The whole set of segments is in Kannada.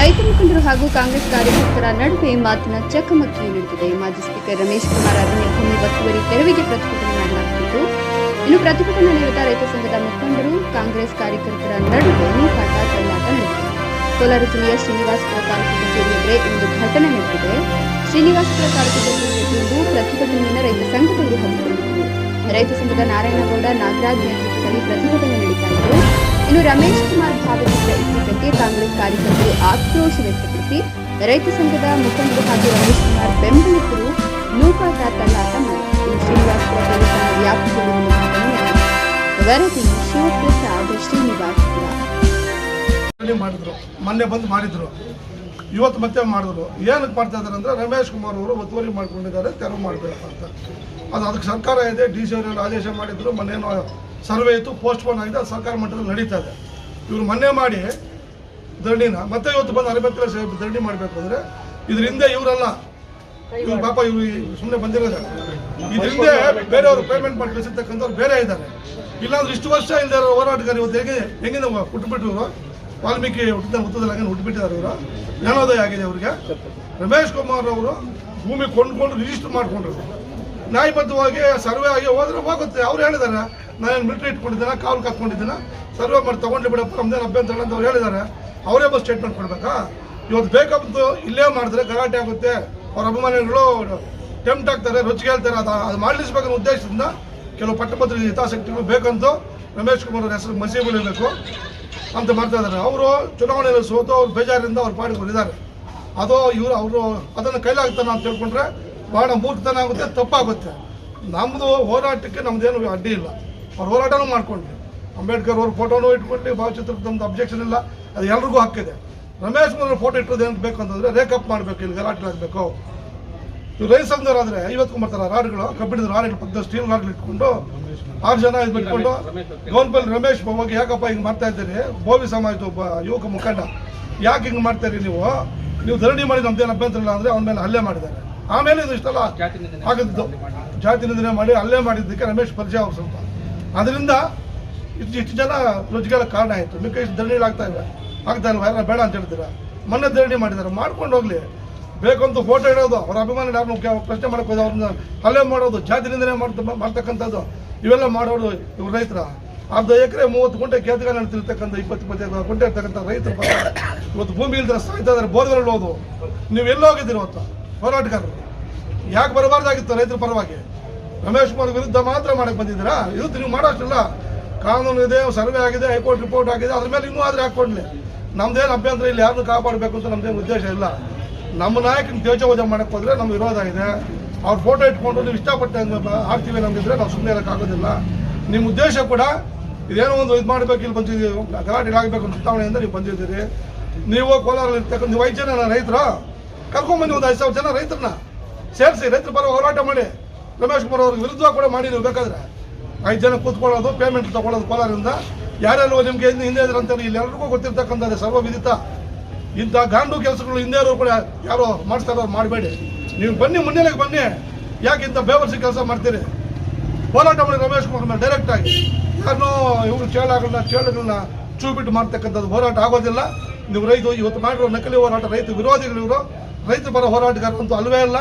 ರೈತ ಮುಖಂಡರು ಹಾಗೂ ಕಾಂಗ್ರೆಸ್ ಕಾರ್ಯಕರ್ತರ ನಡುವೆ ಮಾತಿನ ಚಕಮಕಿ ನಡೆದಿದೆ. ಮಾಜಿ ಸ್ಪೀಕರ್ ರಮೇಶ್ ಕುಮಾರ್ ಅರಣ್ಯ ಭೂಮಿ ಒತ್ತುವರಿ ತೆರವಿಗೆ ಪ್ರತಿಭಟನೆ ಮಾಡಲಾಗುತ್ತಿದ್ದು ಇನ್ನು ಪ್ರತಿಭಟನೆ ನಿರತ ರೈತ ಸಂಘದ ಮುಖಂಡರು, ಕಾಂಗ್ರೆಸ್ ಕಾರ್ಯಕರ್ತರ ನಡುವೆ ನೂಕಾಟ ತಳ್ಳಾಟ ನಡೆದಿದೆ. ಕೋಲಾರ ಜಿಲ್ಲೆಯ ಶ್ರೀನಿವಾಸಪುರ ತಾಲೂಕು ಕಚೇರಿ ಎದುರೇ ಇಂದು ಘಟನೆ ನಡೆದಿದೆ. ಶ್ರೀನಿವಾಸಪುರ ತಾಲೂಕು ಇಂದು ಪ್ರತಿಭಟನೆಯನ್ನು ರೈತ ಸಂಘದವರು ಹಮ್ಮಿಕೊಂಡಿದ್ದರು. ರೈತ ಸಂಘದ ನಾರಾಯಣಗೌಡ ನಾಗರಾಜ್ ನೇತೃತ್ವದಲ್ಲಿ ಪ್ರತಿಭಟನೆ ಇದ್ದು ಇನ್ನು ರಮೇಶ್ ಕುಮಾರ್ ಭಾಗವಹಿಸಿದ ಇತ್ತೀಚೆಗೆ ಕಾಂಗ್ರೆಸ್ ಕಾರ್ಯಕರ್ತರು ಆಕ್ರೋಶ ವ್ಯಕ್ತಪಡಿಸಿ, ರೈತ ಸಂಘದ ಮುಖಂಡರು ಹಾಗೂ ರಮೇಶ್ ಕುಮಾರ್ ಬೆಂಬಲಿಗರು ನೂಕಾಟ ತಳ್ಳಾಟ ಮಾಡಿದರು. ಶ್ರೀನಿವಾಸಪುರ ದೇವಸ್ಥಾನ ವ್ಯಾಪ್ತಿಯಲ್ಲಿ. ವರದಿ ಶಿವಪ್ರಸಾದ್ ಶ್ರೀನಿವಾಸಪುರ ಮಾಡಿದ್ರು. ಮೊನ್ನೆ ಬಂದು ಮಾಡಿದ್ರು. ಇವತ್ತು ಮತ್ತೆ ಮಾಡಿದ್ರು. ಏನಕ್ಕೆ ಮಾಡ್ತಾ ಇದ್ದಾರೆ ಅಂದ್ರೆ ರಮೇಶ್ ಕುಮಾರ್ ಅವರು ಒತ್ತುವರಿ ಮಾಡ್ಕೊಂಡಿದ್ದಾರೆ, ತೆರವು ಮಾಡಬೇಕು ಅಂತ ಅದು ಅದಕ್ಕೆ ಸರ್ಕಾರ ಇದೆ, ಡಿ ಸಿ ಅವರೆಲ್ಲ ಆದೇಶ ಮಾಡಿದ್ರು ಮೊನ್ನೇನೋ ಸರ್ವೆ ಇತ್ತು ಪೋಸ್ಟ್ಪೋನ್ ಆಗಿದೆ, ಅದು ಸರ್ಕಾರ ಮಟ್ಟದಲ್ಲಿ ನಡೀತಾ ಇದೆ. ಇವರು ಮೊನ್ನೆ ಮಾಡಿ ಧರಣಿನ, ಮತ್ತೆ ಇವತ್ತು ಬಂದು ಅರಬತ್ತಿರ ಧರಣಿ ಮಾಡಬೇಕು ಅಂದರೆ ಇದ್ರ ಹಿಂದೆ ಇವರಲ್ಲ. ಇವ್ರು ಪಾಪ ಇವರು ಸುಮ್ಮನೆ ಬಂದಿರೋದು ಇದರಿಂದ ಬೇರೆಯವರು ಪೇಮೆಂಟ್ ಮಾಡಿ ಕಳಿಸಿರ್ತಕ್ಕಂಥವ್ರು ಬೇರೆ ಇದ್ದಾರೆ. ಇಲ್ಲಾಂದ್ರೆ ಇಷ್ಟು ವರ್ಷ ಇಲ್ಲದೆ ಇರೋ ಹೋರಾಟಗಾರ ಇವತ್ತು ಹೇಗೆ, ಹೆಂಗಿಂದ ವಾಲ್ಮೀಕಿ ಹುಟ್ಟಿದ ಹುತ್ತದಲ್ಲಿ ಹಂಗೆ ಹುಟ್ಟುಬಿಟ್ಟಿದ್ದಾರೆ ಇವರು. ಜ್ಞಾನೋದಯ ಆಗಿದೆ ಅವರಿಗೆ ರಮೇಶ್ ಕುಮಾರ್ ಅವರು ಭೂಮಿ ಕೊಂಡ್ಕೊಂಡು ರಿಜಿಸ್ಟರ್ ಮಾಡ್ಕೊಂಡ್ರು. ನ್ಯಾಯಬದ್ಧವಾಗಿ ಸರ್ವೆ ಆಗಿ ಹೋದ್ರೆ ಹೋಗುತ್ತೆ. ಅವ್ರು ಹೇಳಿದ್ದಾರೆ ನಾನು ಮಿಲ್ಟ್ರಿ ಇಟ್ಕೊಂಡಿದ್ದೀನ? ಕಾವಲು ಕತ್ಕೊಂಡಿದ್ದೇನೆ ಸರ್ವೆ ಮಾಡಿ ತೊಗೊಂಡು ಬಿಡಪ್ಪ, ನಮ್ದೇನು ಅಭ್ಯಂತರ ಅಂತ ಅವ್ರು ಹೇಳಿದ್ದಾರೆ. ಅವರೇ ಬಸ್ ಸ್ಟೇಟ್ಮೆಂಟ್ ಕೊಡಬೇಕಾ? ಇವತ್ತು ಬೇಕಂತ ಇಲ್ಲೇ ಮಾಡಿದ್ರೆ ಗಲಾಟೆ ಆಗುತ್ತೆ. ಅವ್ರ ಅಭಿಮಾನಿಗಳು ಟೆಂಪ್ಟ್ ಆಗ್ತಾರೆ, ರೊಚ್ಚಿಗೆ ಹೇಳ್ತಾರೆ. ಅದು ಅದು ಮಾಡಲಿಸ್ಬೇಕನ್ನೋ ಉದ್ದೇಶದಿಂದ ಕೆಲವು ಪಟ್ಟಭದ್ರ ಹಿತಾಸಕ್ತಿಗಳು ಬೇಕಂತೂ ರಮೇಶ್ ಕುಮಾರ್ ಅವ್ರ ಹೆಸರು ಮಸಿ ಬೆಳಿಬೇಕು ಅಂತ ಮಾಡ್ತಾ ಇದ್ದಾರೆ. ಅವರು ಚುನಾವಣೆಯಲ್ಲಿ ಸೋತು ಅವ್ರು ಬೇಜಾರಿಂದ ಅವ್ರ ಪಾಡಿಕೊಂಡಿದ್ದಾರೆ ಅದು ಇವರು, ಅವರು ಅದನ್ನು ಕೈಲಾಗ್ತಾನೆ ಅಂತ ಹೇಳ್ಕೊಂಡ್ರೆ ಭಾಳ ಮೂರ್ತನ ಆಗುತ್ತೆ, ತಪ್ಪಾಗುತ್ತೆ. ನಮ್ಮದು ಹೋರಾಟಕ್ಕೆ ನಮ್ಮದೇನು ಅಡ್ಡಿ ಇಲ್ಲ. ಅವ್ರ ಹೋರಾಟನೂ ಮಾಡ್ಕೊಂಡ್ವಿ ಅಂಬೇಡ್ಕರ್ ಅವ್ರ ಫೋಟೋನೂ ಇಟ್ಕೊಂಡು ಭಾವಚಿತ್ರಕ್ಕೆ ನಮ್ದು ಅಬ್ಜೆಕ್ಷನ್ ಇಲ್ಲ ಅದು ಎಲ್ರಿಗೂ ಹಕ್ಕಿದೆ. ರಮೇಶ್ ಮೊದಲು ಫೋಟೋ ಇಟ್ಟದ್ದು ಏನು ಬೇಕು ಅಂತಂದರೆ ರೇಕಪ್ ಮಾಡಬೇಕು ಇಲ್ಲಿ ಗಲಾಟೆ ಆಗಬೇಕು. ಇವ್ರು ರೈತ ಆದರೆ ಐವತ್ತು ಬರ್ತಾರೆ ರಾಡ್ಗಳು ಕಬ್ಬಿಣದ ರಾಡ್ಗಳು ಪಕ್ಕದ ಸ್ಟೀಲ್ ರಾಡ್ಗಳು ಇಟ್ಕೊಂಡು ಆರು ಜನ ಇದು ಬಿಟ್ಕೊಂಡು ಗೌನ್ಪಲ್ಲಿ ರಮೇಶ್ ಹೋಗಿ ಯಾಕಪ್ಪ ಹಿಂಗೆ ಮಾಡ್ತಾ ಇದ್ದೀರಿ? ಬೋವಿ ಸಮಾಜದ ಒಬ್ಬ ಯುವಕ ಮುಖಂಡ. ಯಾಕೆ ಹಿಂಗೆ ಮಾಡ್ತಾಯಿರಿ ನೀವು? ನೀವು ಧರಣಿ ಮಾಡಿ ನಮ್ದೇನು ಅಭ್ಯಂತರ ಇಲ್ಲ ಅಂದರೆ ಅವ್ನ ಮೇಲೆ ಹಲ್ಲೆ ಮಾಡಿದ್ದಾರೆ. ಆಮೇಲೆ ಇದು ಇಷ್ಟೆಲ್ಲ ಆಗಿದ್ದು. ಜಾತಿ ನಿಂದನೆ ಮಾಡಿ ಹಲ್ಲೆ ಮಾಡಿದ್ದಕ್ಕೆ ರಮೇಶ್ ಪರಿಚಯ ಅವ್ರು ಸ್ವಲ್ಪ. ಅದರಿಂದ ಇಷ್ಟು ಇಷ್ಟು ಜನ ರೋಜ್ಗಾರ ಕಾರಣ ಆಯಿತು. ಮಿಕ್ಕ ಇಷ್ಟು ಧರಣಿಗಳಾಗ್ತಾ ಇವೆ ಆಗ್ತಾ ಇಲ್ವಾ? ಯಾರು ಬೇಡ ಅಂತ ಹೇಳ್ತೀರಾ ಮೊನ್ನೆ ಧರಣಿ ಮಾಡಿದ್ದಾರೆ. ಮಾಡ್ಕೊಂಡು ಹೋಗಲಿ. ಬೇಕಂತ ಫೋಟೋ ಇಡೋದು. ಅವ್ರ ಅಭಿಮಾನಿ ಯಾರನ್ನು ಪ್ರಶ್ನೆ ಮಾಡ್ಕೋದು ಹೋದ ಅವ್ರನ್ನ ಹಲ್ಲೆ ಮಾಡೋದು ಜಾತಿ ನಿಂದನೆ ಮಾಡ್ತ ಮಾಡ್ತಕ್ಕಂಥದ್ದು. ಇವೆಲ್ಲ ಮಾಡೋದು ಇವ್ರು ರೈತರ. ಅರ್ಧ ಎಕರೆ ಮೂವತ್ತು ಗುಂಟೆ ಕೇತಗ ನಡೆಸಿರ್ತಕ್ಕಂಥ ಇಪ್ಪತ್ತು ಇಪ್ಪತ್ತೈದು ಗುಂಟೆ ಇರ್ತಕ್ಕಂಥ ರೈತರು ಇವತ್ತು ಭೂಮಿ ಇಲ್ಲದ ಸಾಯ್ತಾ ಇದ್ದಾರೆ ಬೋರ್ಗಳು ಹೋದು ನೀವು ಎಲ್ಲೋಗಿದ್ದೀರಿ ಇವತ್ತು? ಹೋರಾಟಗಾರರು. ಯಾಕೆ ಬರಬಾರ್ದಾಗಿತ್ತು ರೈತರ ಪರವಾಗಿ? ರಮೇಶ್ ಕುಮಾರ್ ವಿರುದ್ಧ ಮಾತ್ರ ಮಾಡಕ್ ಬಂದಿದ್ದೀರಾ? ಇವತ್ತು ನೀವು ಮಾಡೋಷ್ಟಿಲ್ಲ ಕಾನೂನು ಇದೆ, ಸರ್ವೆ ಆಗಿದೆ, ಹೈಕೋರ್ಟ್ ರಿಪೋರ್ಟ್ ಆಗಿದೆ. ಅದ್ರ ಮೇಲೆ ಇನ್ನೂ ಆದ್ರೆ ಹಾಕೊಂಡ್ಲಿ ನಮ್ದೇನು ಅಭ್ಯಂತರ ಇಲ್ಲಿ ಯಾರನ್ನು ಕಾಪಾಡಬೇಕು ಅಂತ ನಮ್ದೇನು ಉದ್ದೇಶ ಇಲ್ಲ. ನಮ್ಮ ನಾಯಕನ ತೇಜೋವಧ ಮಾಡಕ್ ಹೋದ್ರೆ ನಮ್ಗೆ ವಿರೋಧ ಇದೆ ಅವ್ರ ಫೋಟೋ ಇಟ್ಕೊಂಡು ನೀವು ಇಷ್ಟಪಟ್ಟೆ ಆಗ್ತೀವಿ ನಮ್ಗಿದ್ರೆ, ನಾವು ಸುಮ್ಮನೆ ಇರೋಕ್ಕಾಗೋದಿಲ್ಲ ನಿಮ್ಮ ಉದ್ದೇಶ ಕೂಡ ಇದೇನೋ ಒಂದು ಇದು ಮಾಡಬೇಕು, ಇಲ್ಲಿ ಬಂದಿದ್ದೀವಿ ಗಲಾಟೆ ಆಗಬೇಕು ಚುನಾವಣೆಯಿಂದ ನೀವು ಬಂದಿದ್ದೀರಿ. ನೀವು ಕೋಲಾರಲ್ಲಿ ಇರ್ತಕ್ಕಂಥ ನೀವು ಐದು ಜನ ರೈತರು ಕರ್ಕೊಂಬನ್ನಿ ಒಂದು ಐದು ಸಾವಿರ ಜನ ರೈತರನ್ನ ಸೇರಿಸಿ, ರೈತರು ಪರ ಹೋರಾಟ ಮಾಡಿ. ರಮೇಶ್ ಕುಮಾರ್ ಅವ್ರಿಗೆ ವಿರುದ್ಧ ಕೂಡ ಮಾಡಿದ್ರು. ಬೇಕಾದ್ರೆ ಐದು ಜನ ಕೂತ್ಕೊಳ್ಳೋದು ಪೇಮೆಂಟ್ ತಗೊಳ್ಳೋದು ಕೋಲಾರಿಂದ. ಯಾರೆಲ್ಲೋ ನಿಮ್ಗೆ ಹಿಂದೆ ಇದ್ರು ಅಂತೇಳಿ ಇಲ್ಲಿ ಎಲ್ರಿಗೂ ಗೊತ್ತಿರ್ತಕ್ಕಂಥದ್ದು ಸರ್ವ ಇಂಥ ಗಾಂಡು ಕೆಲಸಗಳು ಹಿಂದೆ ಕೂಡ ಯಾರೋ ಮಾಡಿಸ್ತಾ ಇರೋರು ಮಾಡಬೇಡಿ. ನೀವು ಬನ್ನಿ, ಮುನ್ನೆಲೆಗೆ ಬನ್ನಿ. ಯಾಕೆ ಇಂಥ ಬೇವರ್ಸಿ ಕೆಲಸ ಮಾಡ್ತೀರಿ? ಹೋರಾಟ ಮಾಡಿ ರಮೇಶ್ ಕುಮಾರ್ ಮೇಲೆ ಡೈರೆಕ್ಟ್ ಆಗಿ. ಯಾರನ್ನೋ ಇವರು ಚೇಳಗಳನ್ನ ಚೇಳುಗಳನ್ನ ಚೂ ಮಾಡ್ತಕ್ಕಂಥದ್ದು ಹೋರಾಟ ಆಗೋದಿಲ್ಲ. ನೀವು ರೈತರು ಇವತ್ತು ಮಾಡಿರೋ ನಕಲಿ ಹೋರಾಟ ರೈತ ವಿರೋಧಿಗಳು ಇವರು. ರೈತ ಪರ ಹೋರಾಟಗಾರರಂತೂ ಅಲ್ವೇ ಅಲ್ಲ.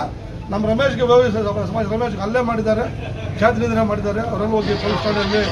ನಮ್ಮ ರಮೇಶ್ಗೆ ವ್ಯವಸ್ಥೆ ಸಮಾಜ ರಮೇಶ್ಗೆ ಅಲ್ಲೇ ಮಾಡಿದ್ದಾರೆ. ಜಾತಿ ಮಾಡಿದ್ದಾರೆ. ಅವರೆಲ್ಲ ಹೋಗಿ ಪೊಲೀಸ್ ಠಾಣೆಯಲ್ಲಿ